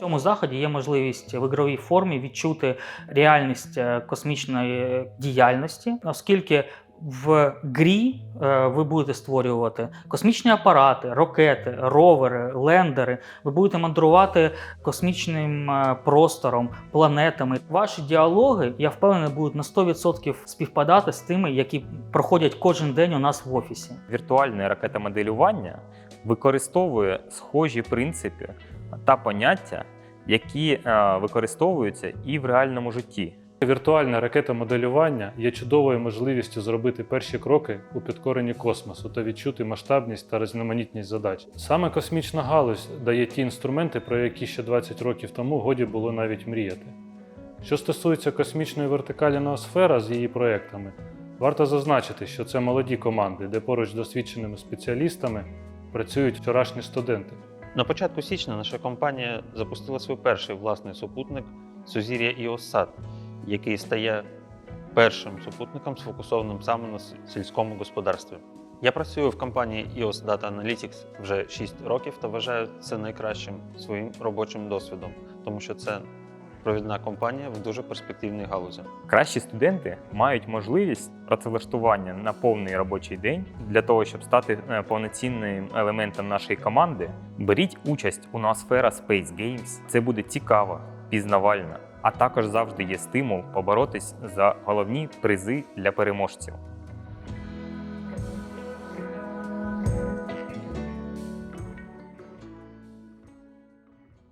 цьому заході є можливість в ігровій формі відчути реальність е, космічної діяльності, оскільки в грі е, ви будете створювати космічні апарати, ракети, ровери, лендери. Ви будете мандрувати космічним е, простором, планетами. Ваші діалоги, я впевнений, будуть на 100% співпадати з тими, які проходять кожен день у нас в офісі. Віртуальне ракетомоделювання використовує схожі принципи та поняття, які е, використовуються і в реальному житті. Віртуальне ракетомоделювання є чудовою можливістю зробити перші кроки у підкоренні космосу та відчути масштабність та різноманітність задач. Саме космічна галузь дає ті інструменти, про які ще 20 років тому годі було навіть мріяти. Що стосується космічної вертикалі ноосфера з її проектами, варто зазначити, що це молоді команди, де поруч з досвідченими спеціалістами працюють вчорашні студенти. На початку січня наша компанія запустила свій перший власний супутник Сузір'я Іосад, який стає першим супутником, сфокусованим саме на сільському господарстві. Я працюю в компанії EOS Data Analytics вже 6 років та вважаю це найкращим своїм робочим досвідом, тому що це провідна компанія в дуже перспективній галузі. Кращі студенти мають можливість працевлаштування на повний робочий день для того, щоб стати е, повноцінним елементом нашої команди. Беріть участь у Ноосфера Space Games. Це буде цікаво, пізнавально, а також завжди є стимул поборотись за головні призи для переможців.